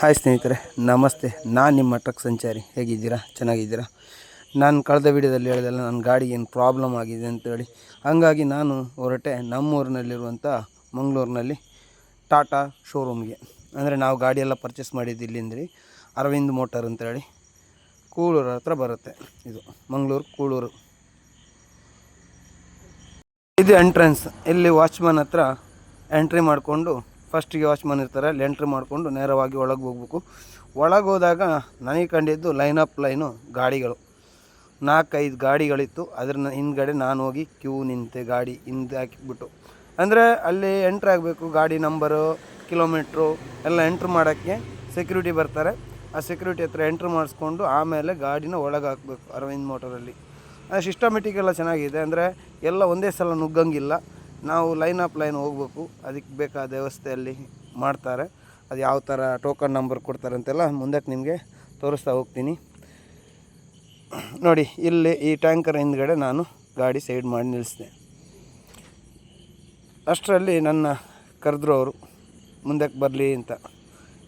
Hi ಸ್ನೇಹಿತರೆ, ನಮಸ್ತೆ. ನಾನು ನಿಮ್ಮ ಟ್ರಕ್ ಸಂಚಾರಿ. ಹೇಗಿದ್ದೀರಾ? ಚೆನ್ನಾಗಿದ್ದೀರಾ? ನಾನು ಕಳೆದ ವಿಡಿಯೋದಲ್ಲಿ ಹೇಳಿದೆಲ್ಲ ನನ್ನ ಗಾಡಿಗೆ ಏನು ಪ್ರಾಬ್ಲಮ್ ಆಗಿದೆ ಅಂತೇಳಿ ಹಾಗಾಗಿ ನಾನು ಹೊರಟೆ ನಮ್ಮೂರಿನಲ್ಲಿರುವಂಥ ಮಂಗಳೂರಿನಲ್ಲಿ ಟಾಟಾ ಶೋರೂಮ್ಗೆ ಅಂದರೆ ನಾವು ಗಾಡಿಯೆಲ್ಲ ಪರ್ಚೇಸ್ ಮಾಡಿದ್ದು ಇಲ್ಲಿಂದ್ರಿ. ಅರವಿಂದ್ ಮೋಟರ್ ಅಂತೇಳಿ ಕೂಳೂರು ಹತ್ರ ಬರುತ್ತೆ ಇದು. ಮಂಗಳೂರು, ಕೂಳೂರು. ಇದು ಎಂಟ್ರೆನ್ಸ್ ಇಲ್ಲಿ ವಾಚ್ಮನ್ ಹತ್ರ ಎಂಟ್ರಿ ಮಾಡಿಕೊಂಡು ಫಸ್ಟಿಗೆ ವಾಚ್ಮನ್ ಇರ್ತಾರೆ, ಅಲ್ಲಿ ಎಂಟ್ರಿ ಮಾಡಿಕೊಂಡು ನೇರವಾಗಿ ಒಳಗೆ ಹೋಗ್ಬೇಕು. ಒಳಗೆ ಹೋದಾಗ ನನಗೆ ಕಂಡಿದ್ದು ಲೈನ್ ಅಪ್ ಲೈನು ಗಾಡಿಗಳು. ನಾಲ್ಕೈದು ಗಾಡಿಗಳಿತ್ತು. ಅದ್ರ ಹಿಂದ್ಗಡೆ ನಾನು ಹೋಗಿ ಕ್ಯೂ ನಿಂತೆ ಗಾಡಿ ಹಿಂದೆ ಹಾಕಿಬಿಟ್ಟು. ಅಂದರೆ ಅಲ್ಲಿ ಎಂಟ್ರ್ ಆಗಬೇಕು, ಗಾಡಿ ನಂಬರು ಕಿಲೋಮೀಟ್ರು ಎಲ್ಲ ಎಂಟ್ರ್ ಮಾಡೋಕ್ಕೆ ಸೆಕ್ಯೂರಿಟಿ ಬರ್ತಾರೆ. ಆ ಸೆಕ್ಯೂರಿಟಿ ಹತ್ರ ಎಂಟ್ರ್ ಮಾಡಿಸ್ಕೊಂಡು ಆಮೇಲೆ ಗಾಡಿನ ಒಳಗೆ ಹಾಕಬೇಕು ಅರವಿಂದ್ ಮೋಟರಲ್ಲಿ ಸಿಸ್ಟಮೆಟಿಕ್ ಎಲ್ಲ ಚೆನ್ನಾಗಿದೆ. ಅಂದರೆ ಎಲ್ಲ ಒಂದೇ ಸಲ ನುಗ್ಗಂಗಿಲ್ಲ. ನಾವು ಲೈನ್ ಆಫ್ ಲೈನ್ ಹೋಗ್ಬೇಕು. ಅದಕ್ಕೆ ಬೇಕಾದ ವ್ಯವಸ್ಥೆಯಲ್ಲಿ ಮಾಡ್ತಾರೆ. ಅದು ಯಾವ ಥರ ಟೋಕನ್ ನಂಬರ್ ಕೊಡ್ತಾರೆ ಅಂತೆಲ್ಲ ಮುಂದಕ್ಕೆ ನಿಮಗೆ ತೋರಿಸ್ತಾ ಹೋಗ್ತೀನಿ. ನೋಡಿ, ಇಲ್ಲಿ ಈ ಟ್ಯಾಂಕರ್ ಹಿಂದ್ಗಡೆ ನಾನು ಗಾಡಿ ಸೈಡ್ ಮಾಡಿ ನಿಲ್ಲಿಸಿದೆ. ಅಷ್ಟರಲ್ಲಿ ನನ್ನ ಕರೆದ್ರು ಅವರು ಮುಂದಕ್ಕೆ ಬರಲಿ ಅಂತ.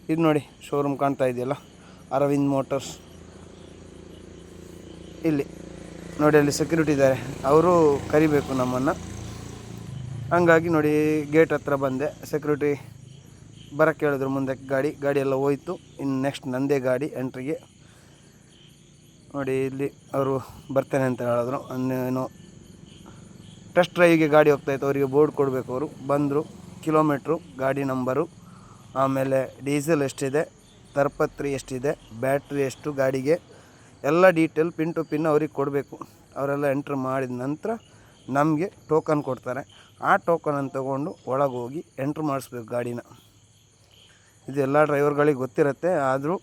ಇದು ನೋಡಿ ಶೋರೂಮ್ ಕಾಣ್ತಾ ಇದೆಯಲ್ಲ? ಅರವಿಂದ್ ಮೋಟರ್ಸ್ ಇಲ್ಲಿ. ನೋಡಿ, ಅಲ್ಲಿ ಸೆಕ್ಯೂರಿಟಿ ಇದ್ದಾರೆ. ಅವರು ಕರಿಬೇಕು ನಮ್ಮನ್ನು. ಹಂಗಾಗಿ ನೋಡಿ ಗೇಟ್ ಹತ್ರ ಬಂದೆ. ಸೆಕ್ಯೂರಿಟಿ ಬರೋಕ್ಕೆ ಹೇಳಿದ್ರು ಮುಂದಕ್ಕೆ ಗಾಡಿ. ಗಾಡಿ ಎಲ್ಲ ಹೋಯ್ತು. ಇನ್ನು ನೆಕ್ಸ್ಟ್ ನಂದೇ ಗಾಡಿ ಎಂಟ್ರಿಗೆ ನೋಡಿ, ಇಲ್ಲಿ ಅವರು ಬರ್ತೇನೆ ಅಂತ ಹೇಳಿದ್ರು. ಅನ್ನೇನು ಟೆಸ್ಟ್ ಡ್ರೈವಿಗೆ ಗಾಡಿ ಹೋಗ್ತಾಯಿತ್ತು ಅವರಿಗೆ ಬೋರ್ಡ್ ಕೊಡಬೇಕು ಅವರು. ಬಂದರು. ಕಿಲೋಮೀಟ್ರು ಗಾಡಿ ನಂಬರು ಆಮೇಲೆ ಡೀಸೆಲ್ ಎಷ್ಟಿದೆ, ತರ್ಪತ್ರಿ ಎಷ್ಟಿದೆ ಬ್ಯಾಟ್ರಿ ಎಷ್ಟು, ಗಾಡಿಗೆ ಎಲ್ಲ ಡೀಟೇಲ್ ಪಿನ್ ಟು ಪಿನ್ ಅವ್ರಿಗೆ ಕೊಡಬೇಕು. ಅವರೆಲ್ಲ ಎಂಟ್ರ್ ಮಾಡಿದ ನಂತರ ನಮಗೆ ಟೋಕನ್ ಕೊಡ್ತಾರೆ. ಆ ಟೋಕನನ್ನು ತೊಗೊಂಡು ಹೋಗಿ ಎಂಟ್ರ್ ಮಾಡಿಸ್ಬೇಕು ಗಾಡಿನ. ಇದು ಎಲ್ಲ ಡ್ರೈವರ್ಗಳಿಗೆ ಗೊತ್ತಿರುತ್ತೆ, ಆದರೂ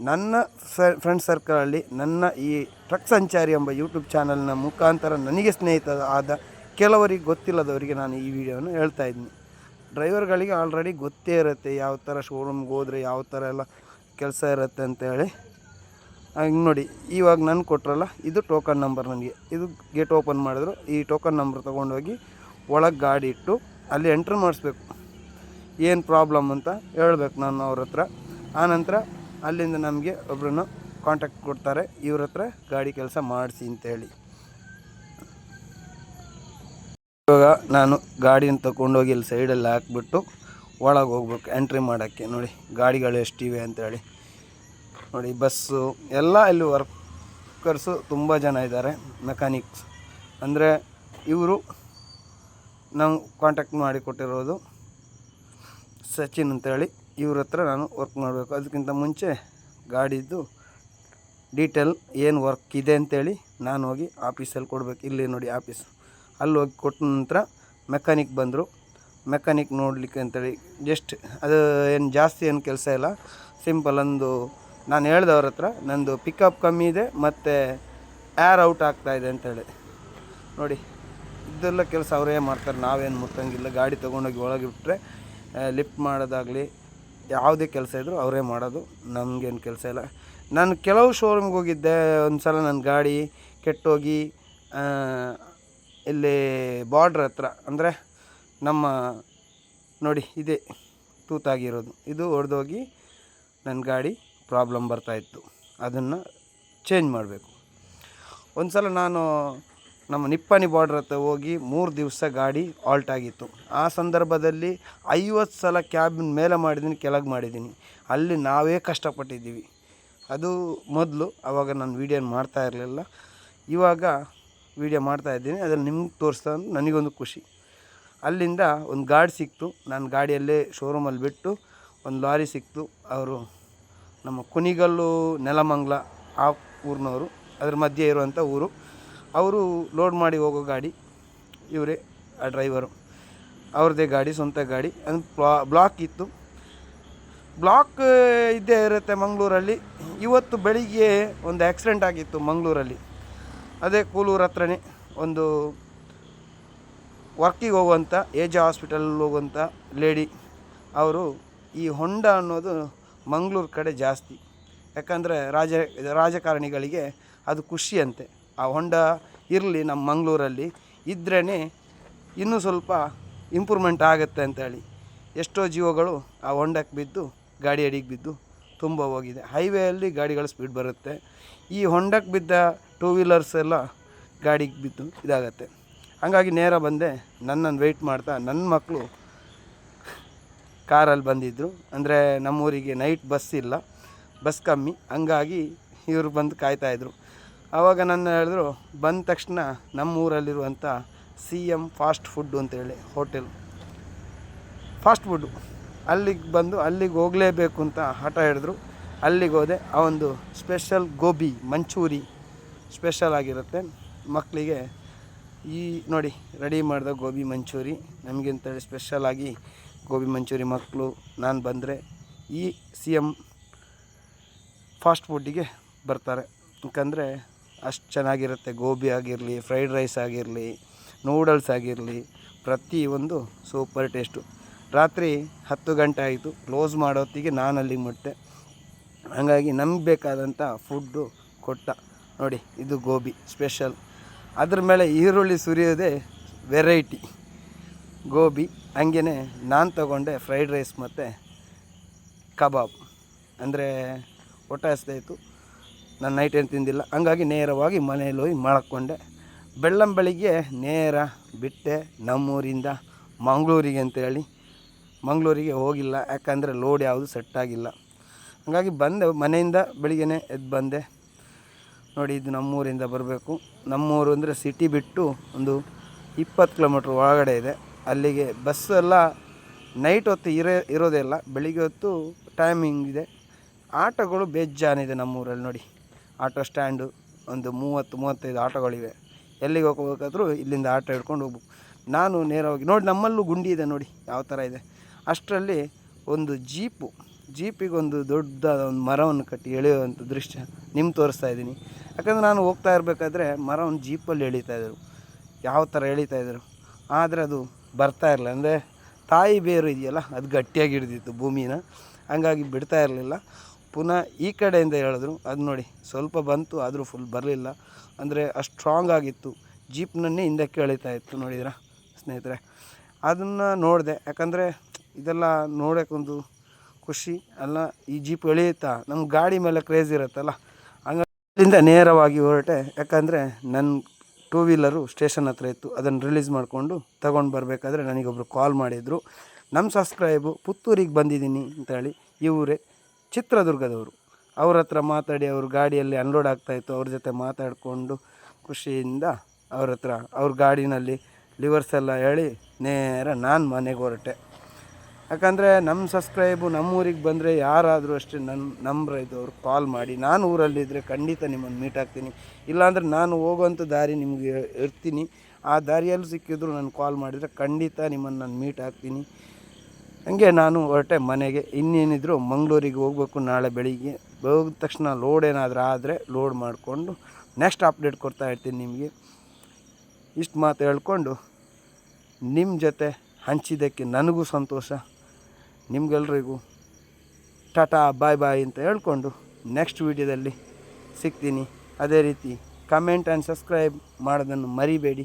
ನನ್ನ ಫ್ರೆಂಡ್ ಸರ್ಕಲಲ್ಲಿ ನನ್ನ ಈ ಟ್ರಕ್ ಸಂಚಾರಿ ಎಂಬ ಯೂಟ್ಯೂಬ್ ಚಾನಲ್ನ ಮುಖಾಂತರ ನನಗೆ ಸ್ನೇಹಿತ ಆದ ಕೆಲವರಿಗೆ ಗೊತ್ತಿಲ್ಲದವರಿಗೆ ನಾನು ಈ ವಿಡಿಯೋನ ಹೇಳ್ತಾ ಇದ್ದೀನಿ. ಡ್ರೈವರ್ಗಳಿಗೆ ಆಲ್ರೆಡಿ ಗೊತ್ತೇ ಇರುತ್ತೆ, ಯಾವ ಥರ ಶೋರೂಮ್ಗೆ ಹೋದರೆ ಯಾವ ಥರ ಎಲ್ಲ ಕೆಲಸ ಇರುತ್ತೆ ಅಂತೇಳಿ. ಹಂಗೆ ನೋಡಿ, ಇವಾಗ ನಾನು ಕೊಟ್ರಲ್ಲ, ಇದು ಟೋಕನ್ ನಂಬರ್ ನನಗೆ. ಇದು ಗೇಟ್ ಓಪನ್ ಮಾಡಿದ್ರು, ಈ ಟೋಕನ್ ನಂಬರ್ ತೊಗೊಂಡೋಗಿ ಒಳಗೆ ಗಾಡಿ ಇಟ್ಟು ಅಲ್ಲಿ ಎಂಟ್ರ್ ಮಾಡಿಸ್ಬೇಕು. ಏನು ಪ್ರಾಬ್ಲಮ್ ಅಂತ ಹೇಳ್ಬೇಕು ನಾನು ಅವ್ರ ಹತ್ರ. ಆನಂತರ ಅಲ್ಲಿಂದ ನಮಗೆ ಒಬ್ಬರನ್ನು ಕಾಂಟ್ಯಾಕ್ಟ್ ಕೊಡ್ತಾರೆ, ಇವ್ರ ಹತ್ರ ಗಾಡಿ ಕೆಲಸ ಮಾಡಿಸಿ ಅಂತೇಳಿ ಇವಾಗ ನಾನು ಗಾಡಿನ ತಗೊಂಡೋಗಿ ಇಲ್ಲಿ ಸೈಡಲ್ಲಿ ಹಾಕ್ಬಿಟ್ಟು ಒಳಗೆ ಹೋಗ್ಬೇಕು ಎಂಟ್ರಿ ಮಾಡೋಕ್ಕೆ. ನೋಡಿ, ಗಾಡಿಗಳು ಎಷ್ಟಿವೆ ಅಂತೇಳಿ ನೋಡಿ ಬಸ್ಸು ಎಲ್ಲ ಇಲ್ಲಿ ವರ್ಕರ್ಸು ತುಂಬ ಜನ ಇದ್ದಾರೆ ಮೆಕ್ಯಾನಿಕ್ಸ್ ಅಂದರೆ ಇವರು ನಾವು ಕಾಂಟ್ಯಾಕ್ಟ್ ಮಾಡಿ ಕೊಟ್ಟಿರೋದು ಸಚಿನ್ ಅಂತೇಳಿ. ಇವ್ರ ಹತ್ರ ನಾನು ವರ್ಕ್ ಮಾಡಬೇಕು. ಅದಕ್ಕಿಂತ ಮುಂಚೆ ಗಾಡಿದ್ದು ಡೀಟೇಲ್ ಏನು ವರ್ಕ್ ಇದೆ ಅಂತೇಳಿ ನಾನು ಹೋಗಿ ಆಫೀಸಲ್ಲಿ ಕೊಡಬೇಕು. ಇಲ್ಲಿ ನೋಡಿ ಆಫೀಸ್ ಅಲ್ಲಿ ಹೋಗಿ ಕೊಟ್ಟ ನಂತರ ಮೆಕ್ಯಾನಿಕ್ ಬಂದರು. ಮೆಕ್ಯಾನಿಕ್ ನೋಡಲಿಕ್ಕೆ ಅಂತೇಳಿ ಜಸ್ಟ್ ಅದು ಏನು ಜಾಸ್ತಿ ಏನು ಕೆಲಸ ಇಲ್ಲ. ಸಿಂಪಲ್ ಒಂದು ನಾನು ಹೇಳ್ದೆ ಅವ್ರ ಹತ್ರ ನಂದು ಪಿಕಪ್ ಕಮ್ಮಿ ಇದೆ ಮತ್ತು ಏರ್ ಔಟ್ ಆಗ್ತಾ ಇದೆ ಅಂತೇಳಿ ನೋಡಿ, ಇದೆಲ್ಲ ಕೆಲಸ ಅವರೇ ಮಾಡ್ತಾರೆ, ನಾವೇನು ಮುಟ್ಟಂಗಿಲ್ಲ. ಗಾಡಿ ತೊಗೊಂಡೋಗಿ ಒಳಗೆ ಬಿಟ್ಟರೆ ಲಿಫ್ಟ್ ಮಾಡೋದಾಗಲಿ ಯಾವುದೇ ಕೆಲಸ ಇದ್ದರೂ ಅವರೇ ಮಾಡೋದು, ನಮಗೇನು ಕೆಲಸ ಇಲ್ಲ. ನಾನು ಕೆಲವು ಶೋರೂಮ್ಗೆ ಹೋಗಿದ್ದೆ ಒಂದು ಸಲ ನನ್ನ ಗಾಡಿ ಕೆಟ್ಟೋಗಿ ಇಲ್ಲಿ ಬಾರ್ಡ್ರ್ ಹತ್ರ, ಅಂದರೆ ನಮ್ಮ, ನೋಡಿ, ಇದೇ ತೂತಾಗಿರೋದು. ಇದು ಹೊಡೆದೋಗಿ ನನ್ನ ಗಾಡಿ ಪ್ರಾಬ್ಲಮ್ ಬರ್ತಾಯಿತ್ತು ಅದನ್ನು ಚೇಂಜ್ ಮಾಡಬೇಕು. ಒಂದು ಸಲ ನಾನು ನಮ್ಮ ನಿಪ್ಪಾಣಿ ಬಾರ್ಡ್ರ್ ಹತ್ರ ಹೋಗಿ ಮೂರು ದಿವಸ ಗಾಡಿ ಆಲ್ಟ್ ಆಗಿತ್ತು. ಆ ಸಂದರ್ಭದಲ್ಲಿ ಐವತ್ತು ಸಲ ಕ್ಯಾಬಿನ ಮೇಲೆ ಮಾಡಿದ್ದೀನಿ ಕೆಳಗೆ ಮಾಡಿದ್ದೀನಿ ಅಲ್ಲಿ ನಾವೇ ಕಷ್ಟಪಟ್ಟಿದ್ದೀವಿ. ಅದು ಮೊದಲು ಆವಾಗ ನಾನು ವೀಡಿಯೋ ಮಾಡ್ತಾ ಇರಲಿಲ್ಲ. ಇವಾಗ ವೀಡಿಯೋ ಮಾಡ್ತಾ ಇದ್ದೀನಿ ಅದನ್ನು ನಿಮ್ಗೆ ತೋರಿಸ್ತಾ ನನಗೊಂದು ಖುಷಿ. ಅಲ್ಲಿಂದ ಒಂದು ಗಾಡಿ ಸಿಕ್ತು. ನಾನು ಗಾಡಿಯಲ್ಲೇ ಶೋರೂಮಲ್ಲಿ ಬಿಟ್ಟು ಒಂದು ಲಾರಿ ಸಿಕ್ತು. ಅವರು ನಮ್ಮ ಕುಣಿಗಲ್ಲು, ನೆಲಮಂಗ್ಲ, ಆ ಊರಿನವರು, ಅದ್ರ ಮಧ್ಯೆ ಇರುವಂಥ ಊರು. ಅವರು ಲೋಡ್ ಮಾಡಿ ಹೋಗೋ ಗಾಡಿ ಇವರೇ, ಆ ಡ್ರೈವರು ಅವ್ರದ್ದೇ ಗಾಡಿ, ಸ್ವಂತ ಗಾಡಿ. ಅದು ಬ್ಲಾಕ್ ಇತ್ತು. ಬ್ಲಾಕ್ ಇದ್ದೇ ಇರುತ್ತೆ ಮಂಗಳೂರಲ್ಲಿ. ಇವತ್ತು ಬೆಳಿಗ್ಗೆ ಒಂದು ಆಕ್ಸಿಡೆಂಟ್ ಆಗಿತ್ತು ಮಂಗಳೂರಲ್ಲಿ. ಅದೇ ಕೂಲೂರು ಹತ್ರನೇ ಒಂದು ವರ್ಕಿಗೆ ಹೋಗುವಂಥ ಏಜ್ ಹಾಸ್ಪಿಟಲ್ ಹೋಗುವಂಥ ಲೇಡಿ ಅವರು ಈ ಹೊಂಡ ಅನ್ನೋದು ಮಂಗಳೂರು ಕಡೆ ಜಾಸ್ತಿ. ಯಾಕಂದರೆ ರಾಜ, ರಾಜಕಾರಣಿಗಳಿಗೆ ಅದು ಖುಷಿಯಂತೆ. ಆ ಹೊಂಡ ಇರಲಿ ನಮ್ಮ ಮಂಗಳೂರಲ್ಲಿ ಇದ್ರೇ ಇನ್ನೂ ಸ್ವಲ್ಪ ಇಂಪ್ರೂವ್ಮೆಂಟ್ ಆಗುತ್ತೆ ಅಂತೇಳಿ ಎಷ್ಟೋ ಜೀವಗಳು ಆ ಹೊಂಡಕ್ಕೆ ಬಿದ್ದು, ಗಾಡಿ ಅಡಿಗೆ ಬಿದ್ದು ತುಂಬ ಹೋಗಿದೆ. ಹೈವೇಯಲ್ಲಿ ಗಾಡಿಗಳ ಸ್ಪೀಡ್ ಬರುತ್ತೆ. ಈ ಹೊಂಡಕ್ಕೆ ಬಿದ್ದ ಟೂ ವೀಲರ್ಸ್ ಎಲ್ಲ ಗಾಡಿಗೆ ಬಿದ್ದು ಇದಾಗತ್ತೆ. ಹಾಗಾಗಿ ನೇರ ಬಂದೆ ನನ್ನನ್ನು ವೆಯ್ಟ್ ಮಾಡ್ತಾ ನನ್ನ ಮಕ್ಕಳು ಕಾರಲ್ಲಿ ಬಂದಿದ್ದರು ಅಂದರೆ ನಮ್ಮೂರಿಗೆ ನೈಟ್ ಬಸ್ ಇಲ್ಲ ಬಸ್ ಕಮ್ಮಿ. ಹಂಗಾಗಿ ಇವರು ಬಂದು ಕಾಯ್ತಾಯಿದ್ರು ಆವಾಗ ನನ್ನ ಹೇಳಿದ್ರು, ಬಂದ ತಕ್ಷಣ ನಮ್ಮ ಊರಲ್ಲಿರುವಂಥ ಸಿ ಎಂ ಫಾಸ್ಟ್ ಫುಡ್ ಅಂತೇಳಿ ಹೋಟೆಲ್ ಫಾಸ್ಟ್ ಫುಡ್ಡು ಅಲ್ಲಿಗೆ ಬಂದು ಅಲ್ಲಿಗೆ ಹೋಗಲೇಬೇಕು ಅಂತ ಹಠ ಹಿಡಿದ್ರು. ಅಲ್ಲಿಗೆ ಹೋದೆ. ಆ ಒಂದು ಸ್ಪೆಷಲ್ ಗೋಬಿ, ಮಂಚೂರಿ ಸ್ಪೆಷಲ್ ಆಗಿರುತ್ತೆ. ಮಕ್ಕಳಿಗೆ ಈ ನೋಡಿ ರೆಡಿ ಮಾಡಿದ ಗೋಬಿ, ಮಂಚೂರಿ ನಮಗೆ ಅಂತೇಳಿ ಸ್ಪೆಷಲಾಗಿ ಗೋಬಿ ಮಂಚೂರಿ ಮಕ್ಕಳು, ನಾನು ಬಂದರೆ ಈ ಸಿ ಎಂ ಫಾಸ್ಟ್ ಫುಡ್ಡಿಗೆ ಬರ್ತಾರೆ. ಯಾಕಂದರೆ ಅಷ್ಟು ಚೆನ್ನಾಗಿರುತ್ತೆ. ಗೋಬಿ ಆಗಿರಲಿ ಫ್ರೈಡ್ ರೈಸ್ ಆಗಿರಲಿ ನೂಡಲ್ಸ್ ಆಗಿರಲಿ ಪ್ರತಿಯೊಂದು ಸೂಪರ್ ಟೇಸ್ಟು ರಾತ್ರಿ ಹತ್ತು ಗಂಟೆ ಆಯಿತು. ಕ್ಲೋಸ್ ಮಾಡೋತ್ತಿಗೆ ನಾನು ಅಲ್ಲಿಗೆ ಮುಟ್ಟೆ. ಹಾಗಾಗಿ ನಮ್ಗೆ ಬೇಕಾದಂಥ ಫುಡ್ಡು ಕೊಟ್ಟ. ನೋಡಿ, ಇದು ಗೋಬಿ ಸ್ಪೆಷಲ್ ಅದ್ರ ಮೇಲೆ ಈರುಳ್ಳಿ ಸುರಿಯೋದೇ ವೆರೈಟಿ ಗೋಬಿ ಹಂಗೇ ನಾನು ತಗೊಂಡೆ ಫ್ರೈಡ್ ರೈಸ್ ಮತ್ತು ಕಬಾಬ್. ಅಂದರೆ ಹೊಟ್ಟೆ ಹಸ್ತಾಯಿತ್ತು ನಾನು ನೈಟ್ ಏನು ತಿಂದಿಲ್ಲ. ಹಂಗಾಗಿ ನೇರವಾಗಿ ಮನೇಲಿ ಹೋಗಿ ಮಾಡ್ಕೊಂಡೆ ಬೆಳ್ಳಂ ಬೆಳಿಗ್ಗೆ ನೇರ ಬಿಟ್ಟೆ ನಮ್ಮೂರಿಂದ ಮಂಗಳೂರಿಗೆ ಅಂತೇಳಿ. ಮಂಗಳೂರಿಗೆ ಹೋಗಿಲ್ಲ. ಯಾಕಂದರೆ ಲೋಡ್ ಯಾವುದು ಸೆಟ್ ಆಗಿಲ್ಲ. ಹಾಗಾಗಿ ಬಂದೆ, ಮನೆಯಿಂದ ಬೆಳಿಗ್ಗೆ ಎದ್ದು ಬಂದೆ. ನೋಡಿ, ಇದು ನಮ್ಮೂರಿಂದ ಬರಬೇಕು. ನಮ್ಮೂರು ಅಂದರೆ ಸಿಟಿ ಬಿಟ್ಟು ಒಂದು ಇಪ್ಪತ್ತು ಕಿಲೋಮೀಟ್ರ್ ಒಳಗಡೆ ಇದೆ. ಅಲ್ಲಿಗೆ ಬಸ್ ಎಲ್ಲ ನೈಟ್ ಹೊತ್ತು ಇರೋ, ಇರೋದೇ ಇಲ್ಲ. ಬೆಳಿಗ್ಗೆ ಹೊತ್ತು ಟೈಮಿಂಗ್ ಇದೆ. ಆಟೋಗಳು ಬೇಜಾನಿದೆ ನಮ್ಮೂರಲ್ಲಿ ನೋಡಿ. ಆಟೋ ಸ್ಟ್ಯಾಂಡು ಒಂದು ಮೂವತ್ತು, ಮೂವತ್ತೈದು ಆಟೋಗಳಿವೆ. ಎಲ್ಲಿಗೆ ಹೋಗ್ಬೇಕಾದ್ರೂ ಇಲ್ಲಿಂದ ಆಟೋ ಹಿಡ್ಕೊಂಡು ಹೋಗ್ಬೇಕು ನಾನು ನೇರವಾಗಿ ನೋಡಿ, ನಮ್ಮಲ್ಲೂ ಗುಂಡಿ ಇದೆ ನೋಡಿ, ಯಾವ ಥರ ಇದೆ. ಅಷ್ಟರಲ್ಲಿ ಒಂದು ಜೀಪು, ಜೀಪಿಗೆ ಒಂದು ದೊಡ್ಡ ಒಂದು ಮರವನ್ನು ಕಟ್ಟಿ ಎಳೆಯುವಂಥ ದೃಶ್ಯ ನಿಮ್ಮ ತೋರಿಸ್ತಾ ಇದ್ದೀನಿ. ಯಾಕಂದರೆ ನಾನು ಹೋಗ್ತಾ ಇರಬೇಕಾದ್ರೆ ಮರವನ್ನು ಜೀಪಲ್ಲಿ ಎಳಿತಾ ಇದ್ದರು. ಯಾವ ಥರ ಎಳಿತಾ ಇದ್ದರು. ಆದರೆ ಅದು ಬರ್ತಾ ಇರಲಿಲ್ಲ. ಅಂದರೆ ತಾಯಿ ಬೇರು ಇದೆಯಲ್ಲ, ಅದು ಗಟ್ಟಿಯಾಗಿ ಹಿಡಿದಿತ್ತು ಭೂಮಿನ. ಹಂಗಾಗಿ ಬಿಡ್ತಾ ಇರಲಿಲ್ಲ. ಪುನಃ ಈ ಕಡೆಯಿಂದ ಹೇಳಿದ್ರು, ಅದು ನೋಡಿ, ಸ್ವಲ್ಪ ಬಂತು, ಆದರೂ ಫುಲ್ ಬರಲಿಲ್ಲ. ಅಂದರೆ ಅಷ್ಟು ಸ್ಟ್ರಾಂಗ್ ಆಗಿತ್ತು. ಜೀಪ್ನನ್ನೇ ಹಿಂದಕ್ಕೆ ಎಳಿತಾ ಇತ್ತು ನೋಡಿದ್ರ ಸ್ನೇಹಿತರೆ? ಅದನ್ನು ನೋಡಿದೆ. ಯಾಕಂದರೆ ಇದೆಲ್ಲ ನೋಡೋಕ್ಕೊಂದು ಖುಷಿ. ಅಲ್ಲ, ಈ ಜೀಪ್ ಎಳೆಯುತ್ತಾ? ನಮ್ಮ ಗಾಡಿ ಮೇಲೆ ಕ್ರೇಜ್ ಇರುತ್ತಲ್ಲ. ಅಲ್ಲಿಂದ ನೇರವಾಗಿ ಹೊರಟೆ. ಯಾಕಂದರೆ ನನ್ನ ಟೂ ವೀಲರು ಸ್ಟೇಷನ್ ಹತ್ರ ಇತ್ತು, ಅದನ್ನು ರಿಲೀಸ್ ಮಾಡಿಕೊಂಡು ತಗೊಂಡು ಬರಬೇಕಾದ್ರೆ ನನಗೊಬ್ಬರು ಕಾಲ್ ಮಾಡಿದರು. ನಮ್ಮ ಸಬ್ಸ್ಕ್ರೈಬು ಪುತ್ತೂರಿಗೆ ಬಂದಿದ್ದೀನಿ ಅಂತೇಳಿ ಇವರೇ ಚಿತ್ರದುರ್ಗದವರು. ಅವ್ರ ಹತ್ರ ಮಾತಾಡಿ, ಅವ್ರ ಗಾಡಿಯಲ್ಲಿ ಅನ್ಲೋಡ್ ಆಗ್ತಾಯಿತ್ತು ಅವ್ರ ಜೊತೆ ಮಾತಾಡಿಕೊಂಡು ಖುಷಿಯಿಂದ ಅವ್ರ ಹತ್ರ, ಅವ್ರ ಗಾಡಿನಲ್ಲಿ ಲಿವರ್ಸ್ ಎಲ್ಲ ಹೇಳಿ ನೇರ ನಾನು ಮನೆಗೆ ಹೊರಟೆ. ಯಾಕಂದರೆ ನಮ್ಮ ಸಬ್ಸ್ಕ್ರೈಬು ನಮ್ಮೂರಿಗೆ ಬಂದರೆ ಯಾರಾದರೂ ಅಷ್ಟೇ ನನ್ನ ನಂಬ್ರ ಇದ್ದವ್ರು ಕಾಲ್ ಮಾಡಿ. ನಾನು ಊರಲ್ಲಿದ್ದರೆ ಖಂಡಿತ ನಿಮ್ಮನ್ನು ಮೀಟ್ ಆಗ್ತೀನಿ. ಇಲ್ಲಾಂದರೆ ನಾನು ಹೋಗುವಂಥ ದಾರಿ ನಿಮಗೆ ಇರ್ತೀನಿ. ಆ ದಾರಿಯಲ್ಲಿ ಸಿಕ್ಕಿದ್ರು ನಾನು ಕಾಲ್ ಮಾಡಿದರೆ ಖಂಡಿತ ನಿಮ್ಮನ್ನು ನಾನು ಮೀಟ್ ಆಗ್ತೀನಿ. ಹಂಗೆ ನಾನು ಹೊರಟೆ ಮನೆಗೆ. ಇನ್ನೇನಿದ್ರು ಮಂಗಳೂರಿಗೆ ಹೋಗ್ಬೇಕು ನಾಳೆ ಬೆಳಿಗ್ಗೆ. ಹೋಗಿದ ತಕ್ಷಣ ಲೋಡ್ ಏನಾದರೂ ಆದರೆ ಲೋಡ್ ಮಾಡಿಕೊಂಡು ನೆಕ್ಸ್ಟ್ ಅಪ್ಡೇಟ್ ಕೊಡ್ತಾ ಇರ್ತೀನಿ ನಿಮಗೆ. ಇಷ್ಟು ಮಾತು ಹೇಳ್ಕೊಂಡು ನಿಮ್ಮ ಜೊತೆ ಹಂಚಿದ್ದಕ್ಕೆ ನನಗೂ ಸಂತೋಷ. ನಿಮ್ಗೆಲ್ರಿಗೂ ಟಾಟಾ, ಬಾಯ್ ಬಾಯ್ ಅಂತ ಹೇಳ್ಕೊಂಡು ನೆಕ್ಸ್ಟ್ ವೀಡಿಯೋದಲ್ಲಿ ಸಿಗ್ತೀನಿ. ಅದೇ ರೀತಿ ಕಮೆಂಟ್ ಆ್ಯಂಡ್ ಸಬ್ಸ್ಕ್ರೈಬ್ ಮಾಡೋದನ್ನು ಮರಿಬೇಡಿ.